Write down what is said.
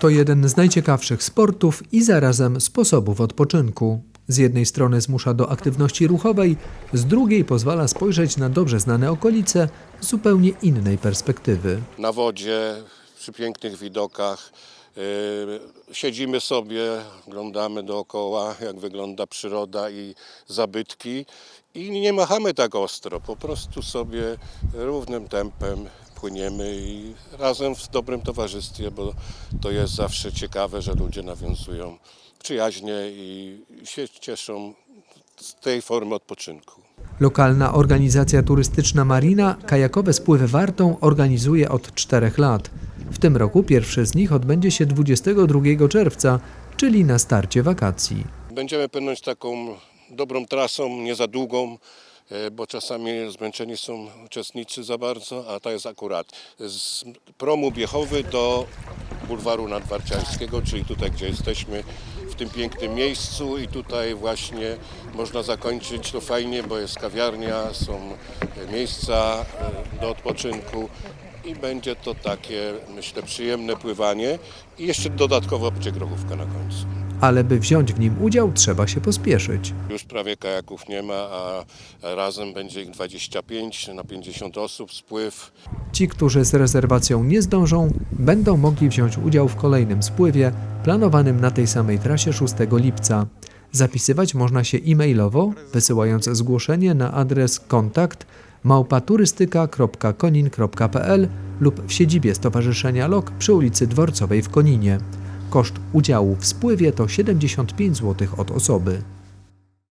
To jeden z najciekawszych sportów i zarazem sposobów odpoczynku. Z jednej strony zmusza do aktywności ruchowej, z drugiej pozwala spojrzeć na dobrze znane okolice z zupełnie innej perspektywy. na wodzie, przy pięknych widokach. Yy, Siedzimy sobie, oglądamy dookoła, jak wygląda przyroda i zabytki i nie machamy tak ostro, po prostu sobie równym tempem płyniemy i razem w dobrym towarzystwie, bo to jest zawsze ciekawe, że ludzie nawiązują przyjaźnie i się cieszą z tej formy odpoczynku. Lokalna organizacja turystyczna Marina kajakowe spływy Wartą organizuje od czterech lat. W tym roku pierwszy z nich odbędzie się 22 czerwca, czyli na starcie wakacji. Będziemy płynąć taką dobrą trasą, nie za długą, bo czasami zmęczeni są uczestnicy za bardzo, a ta jest akurat z promu Biechowy do bulwaru nadwarciańskiego, czyli tutaj, gdzie jesteśmy, w tym pięknym miejscu. I tutaj właśnie można zakończyć. To fajnie, bo jest kawiarnia, są e, miejsca e, do odpoczynku i będzie to takie, myślę, przyjemne pływanie. I jeszcze dodatkowo grochówka na końcu. Ale by wziąć w nim udział, trzeba się pospieszyć. Już prawie kajaków nie ma, a razem będzie ich 25 na 50 osób spływ. Ci, którzy z rezerwacją nie zdążą, będą mogli wziąć udział w kolejnym spływie planowanym na tej samej trasie 6 lipca. Zapisywać można się e-mailowo, wysyłając zgłoszenie na adres kontakt małpaturystyka.konin.pl lub w siedzibie Stowarzyszenia LOK przy ulicy Dworcowej w Koninie. Koszt udziału w spływie to 75 zł od osoby.